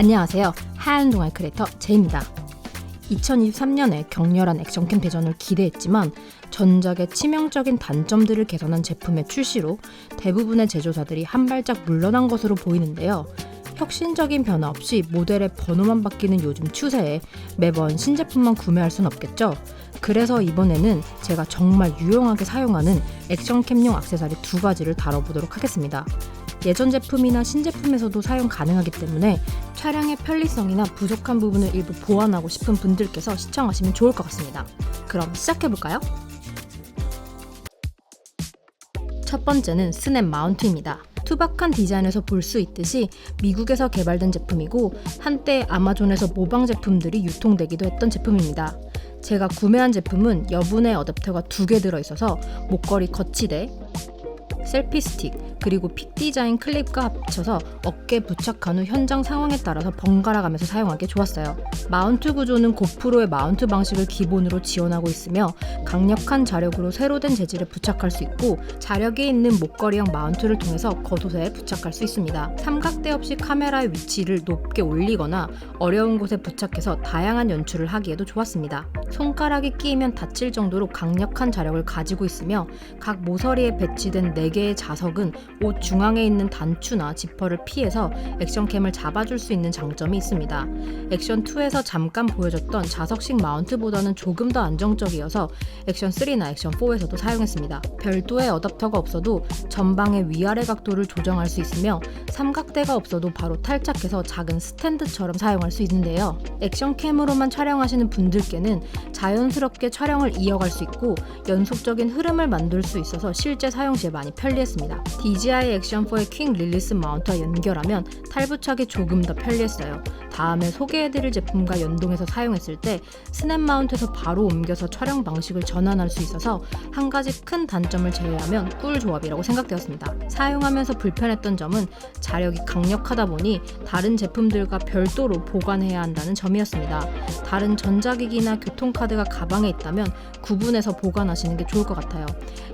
안녕하세요. 하얀 동아리 크리에이터 제입니다. 2023년에 격렬한 액션캠 대전을 기대했지만 전작의 치명적인 단점들을 개선한 제품의 출시로 대부분의 제조사들이 한 발짝 물러난 것으로 보이는데요. 혁신적인 변화 없이 모델의 번호만 바뀌는 요즘 추세에 매번 신제품만 구매할 순 없겠죠. 그래서 이번에는 제가 정말 유용하게 사용하는 액션캠용 액세서리 두 가지를 다뤄보도록 하겠습니다. 예전 제품이나 신제품에서도 사용 가능하기 때문에 촬영의 편리성이나 부족한 부분을 일부 보완하고 싶은 분들께서 시청하시면 좋을 것 같습니다. 그럼 시작해볼까요? 첫 번째는 스냅 마운트입니다. 투박한 디자인에서 볼 수 있듯이 미국에서 개발된 제품이고 한때 아마존에서 모방 제품들이 유통되기도 했던 제품입니다. 제가 구매한 제품은 여분의 어댑터가 두 개 들어있어서 목걸이 거치대, 셀피 스틱, 그리고 픽 디자인 클립과 합쳐서 어깨 부착한 후 현장 상황에 따라서 번갈아 가면서 사용하기 좋았어요. 마운트 구조는 고프로의 마운트 방식을 기본으로 지원하고 있으며 강력한 자력으로 새로 된 재질에 부착할 수 있고 자력이 있는 목걸이형 마운트를 통해서 겉옷에 부착할 수 있습니다. 삼각대 없이 카메라의 위치를 높게 올리거나 어려운 곳에 부착해서 다양한 연출을 하기에도 좋았습니다. 손가락이 끼이면 다칠 정도로 강력한 자력을 가지고 있으며 각 모서리에 배치된 4개의 자석은 옷 중앙에 있는 단추나 지퍼를 피해서 액션캠을 잡아줄 수 있는 장점이 있습니다. 액션2에서 잠깐 보여줬던 자석식 마운트보다는 조금 더 안정적이어서 액션3나 액션4에서도 사용했습니다. 별도의 어댑터가 없어도 전방의 위아래 각도를 조정할 수 있으며 삼각대가 없어도 바로 탈착해서 작은 스탠드처럼 사용할 수 있는데요. 액션캠으로만 촬영하시는 분들께는 자연스럽게 촬영을 이어갈 수 있고 연속적인 흐름을 만들 수 있어서 실제 사용 시에 많이 편리했습니다. DJI 액션 4의 퀵 릴리스 마운트와 연결하면 탈부착이 조금 더 편리했어요. 다음에 소개해드릴 제품과 연동해서 사용했을 때 스냅 마운트에서 바로 옮겨서 촬영 방식을 전환할 수 있어서 한 가지 큰 단점을 제외하면 꿀 조합이라고 생각되었습니다. 사용하면서 불편했던 점은 자력이 강력하다 보니 다른 제품들과 별도로 보관해야 한다는 점이었습니다. 다른 전자기기나 교통카드가 가방에 있다면 구분해서 보관하시는 게 좋을 것 같아요.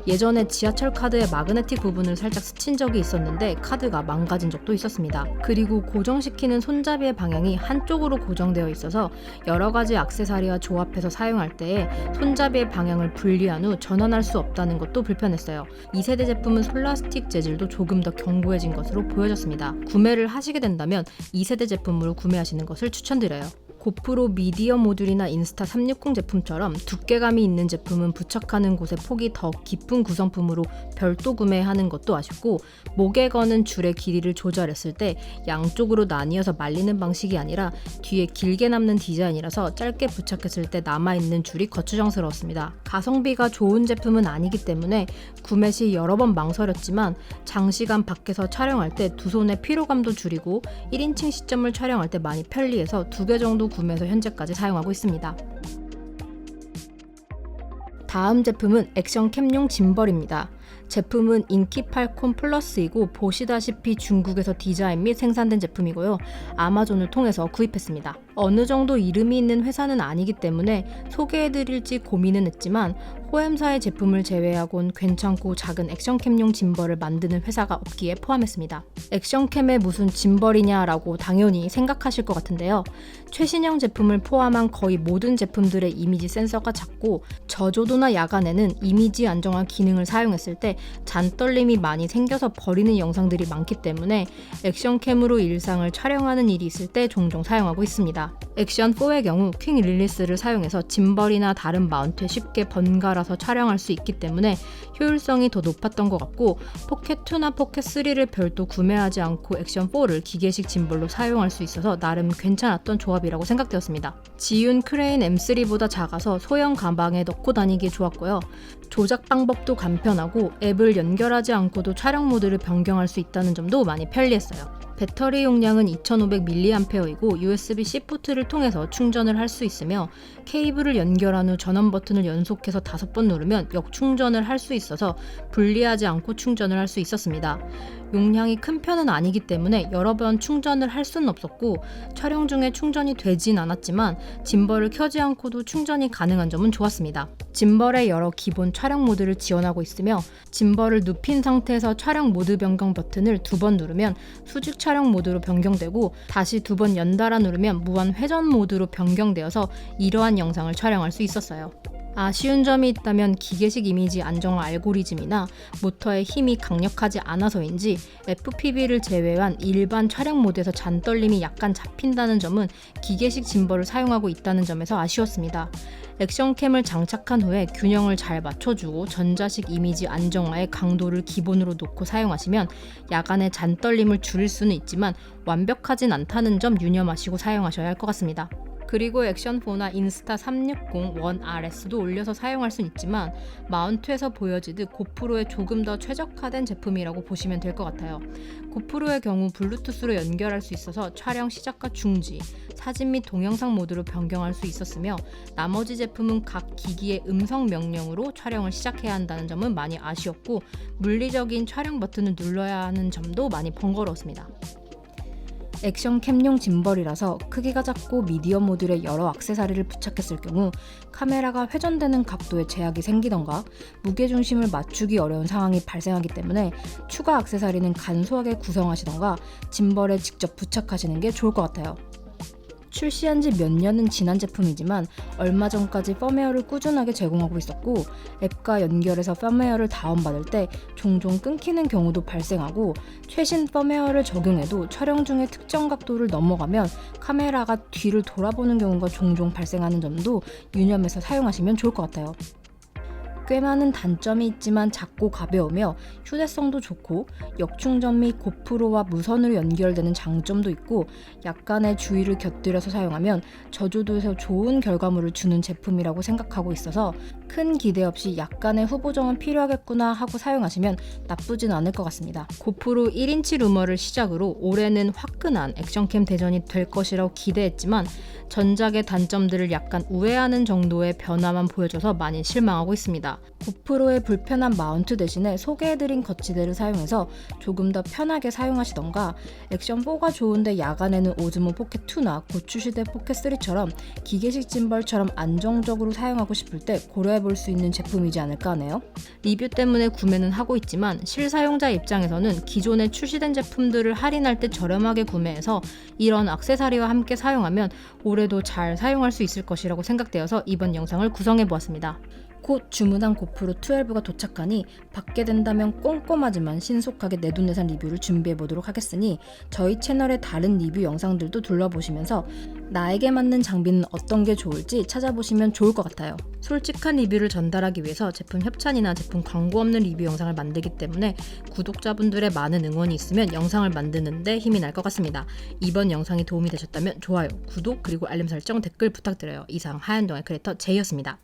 예전에 지하철 카드의 마그네틱 부분을 살짝 스친 적이 있었는데 카드가 망가진 적도 있었습니다. 그리고 고정시키는 손잡이의 방향이 한쪽으로 고정되어 있어서 여러 가지 악세사리와 조합해서 사용할 때에 손잡이의 방향을 분리한 후 전환할 수 없다는 것도 불편했어요. 2세대 제품은 솔라스틱 재질도 조금 더 견고해진 것으로 보여졌습니다. 구매를 하시게 된다면 2세대 제품으로 구매하시는 것을 추천드려요. 고프로 미디어 모듈이나 인스타 360 제품처럼 두께감이 있는 제품은 부착하는 곳의 폭이 더 깊은 구성품으로 별도 구매하는 것도 아쉽고 목에 거는 줄의 길이를 조절했을 때 양쪽으로 나뉘어서 말리는 방식이 아니라 뒤에 길게 남는 디자인이라서 짧게 부착했을 때 남아있는 줄이 거추장스러웠습니다. 가성비가 좋은 제품은 아니기 때문에 구매 시 여러 번 망설였지만 장시간 밖에서 촬영할 때 두 손의 피로감도 줄이고 1인칭 시점을 촬영할 때 많이 편리해서 두 개 정도 구매해서 현재까지 사용하고 있습니다. 다음 제품은 액션 캠용 짐벌입니다. 제품은 인기 팔콘 플러스이고 보시다시피 중국에서 디자인 및 생산된 제품이고요. 아마존을 통해서 구입했습니다. 어느 정도 이름이 있는 회사는 아니기 때문에 소개해드릴지 고민은 했지만 호엠사의 제품을 제외하곤 괜찮고 작은 액션캠용 짐벌을 만드는 회사가 없기에 포함했습니다. 액션캠에 무슨 짐벌이냐라고 당연히 생각하실 것 같은데요. 최신형 제품을 포함한 거의 모든 제품들의 이미지 센서가 작고 저조도나 야간에는 이미지 안정화 기능을 사용했을 때 잔떨림이 많이 생겨서 버리는 영상들이 많기 때문에 액션캠으로 일상을 촬영하는 일이 있을 때 종종 사용하고 있습니다. 액션 4의 경우 퀵 릴리스를 사용해서 짐벌이나 다른 마운트에 쉽게 번갈아서 촬영할 수 있기 때문에 효율성이 더 높았던 것 같고 포켓 2나 포켓 3를 별도 구매하지 않고 액션 4를 기계식 짐벌로 사용할 수 있어서 나름 괜찮았던 조합이라고 생각되었습니다. 지윤 크레인 M3보다 작아서 소형 가방에 넣고 다니기 좋았고요. 조작 방법도 간편하고 앱을 연결하지 않고도 촬영 모드를 변경할 수 있다는 점도 많이 편리했어요. 배터리 용량은 2500mAh이고 USB-C 포트를 통해서 충전을 할 수 있으며 케이블을 연결한 후 전원 버튼을 연속해서 5번 누르면 역충전을 할 수 있어서 분리하지 않고 충전을 할 수 있었습니다. 용량이 큰 편은 아니기 때문에 여러 번 충전을 할 수는 없었고 촬영 중에 충전이 되진 않았지만 짐벌을 켜지 않고도 충전이 가능한 점은 좋았습니다. 짐벌의 여러 기본 촬영 모드를 지원하고 있으며 짐벌을 눕힌 상태에서 촬영 모드 변경 버튼을 두 번 누르면 수직 촬영 모드로 변경되고 다시 두 번 연달아 누르면 무한 회전 모드로 변경되어서 이러한 영상을 촬영할 수 있었어요. 아쉬운 점이 있다면 기계식 이미지 안정화 알고리즘이나 모터의 힘이 강력하지 않아서인지 FPV를 제외한 일반 촬영 모드에서 잔떨림이 약간 잡힌다는 점은 기계식 짐벌을 사용하고 있다는 점에서 아쉬웠습니다. 액션캠을 장착한 후에 균형을 잘 맞춰주고 전자식 이미지 안정화의 강도를 기본으로 놓고 사용하시면 야간의 잔떨림을 줄일 수는 있지만 완벽하진 않다는 점 유념하시고 사용하셔야 할 것 같습니다. 그리고 액션4나 인스타 360 원 RS도 올려서 사용할 순 있지만 마운트에서 보여지듯 고프로에 조금 더 최적화된 제품이라고 보시면 될 것 같아요. 고프로의 경우 블루투스로 연결할 수 있어서 촬영 시작과 중지, 사진 및 동영상 모드로 변경할 수 있었으며 나머지 제품은 각 기기의 음성 명령으로 촬영을 시작해야 한다는 점은 많이 아쉬웠고 물리적인 촬영 버튼을 눌러야 하는 점도 많이 번거로웠습니다. 액션 캠용 짐벌이라서 크기가 작고 미디어 모듈에 여러 액세서리를 부착했을 경우 카메라가 회전되는 각도에 제약이 생기던가 무게 중심을 맞추기 어려운 상황이 발생하기 때문에 추가 액세서리는 간소하게 구성하시던가 짐벌에 직접 부착하시는 게 좋을 것 같아요. 출시한 지 몇 년은 지난 제품이지만 얼마 전까지 펌웨어를 꾸준하게 제공하고 있었고 앱과 연결해서 펌웨어를 다운받을 때 종종 끊기는 경우도 발생하고 최신 펌웨어를 적용해도 촬영 중에 특정 각도를 넘어가면 카메라가 뒤를 돌아보는 경우가 종종 발생하는 점도 유념해서 사용하시면 좋을 것 같아요. 꽤 많은 단점이 있지만 작고 가벼우며 휴대성도 좋고 역충전 및 고프로와 무선으로 연결되는 장점도 있고 약간의 주의를 곁들여서 사용하면 저조도에서 좋은 결과물을 주는 제품이라고 생각하고 있어서 큰 기대 없이 약간의 후보정은 필요하겠구나 하고 사용하시면 나쁘진 않을 것 같습니다. 고프로 1인치 루머를 시작으로 올해는 화끈한 액션캠 대전이 될 것이라고 기대했지만 전작의 단점들을 약간 우회하는 정도의 변화만 보여줘서 많이 실망하고 있습니다. 고프로의 불편한 마운트 대신에 소개해드린 거치대를 사용해서 조금 더 편하게 사용하시던가 액션4가 좋은데 야간에는 오즈모 포켓2나 고추시대 포켓3처럼 기계식 짐벌처럼 안정적으로 사용하고 싶을 때 고려해볼 수 있는 제품이지 않을까 하네요. 리뷰 때문에 구매는 하고 있지만 실사용자 입장에서는 기존에 출시된 제품들을 할인할 때 저렴하게 구매해서 이런 액세서리와 함께 사용하면 올해도 잘 사용할 수 있을 것이라고 생각되어서 이번 영상을 구성해 보았습니다. 곧 주문한 고프로 12가 도착하니 받게 된다면 꼼꼼하지만 신속하게 내돈내산 리뷰를 준비해 보도록 하겠으니 저희 채널의 다른 리뷰 영상들도 둘러보시면서 나에게 맞는 장비는 어떤 게 좋을지 찾아보시면 좋을 것 같아요. 솔직한 리뷰를 전달하기 위해서 제품 협찬이나 제품 광고 없는 리뷰 영상을 만들기 때문에 구독자분들의 많은 응원이 있으면 영상을 만드는데 힘이 날 것 같습니다. 이번 영상이 도움이 되셨다면 좋아요, 구독 그리고 알림 설정 댓글 부탁드려요. 이상 하얀동의 크리에이터 제이였습니다.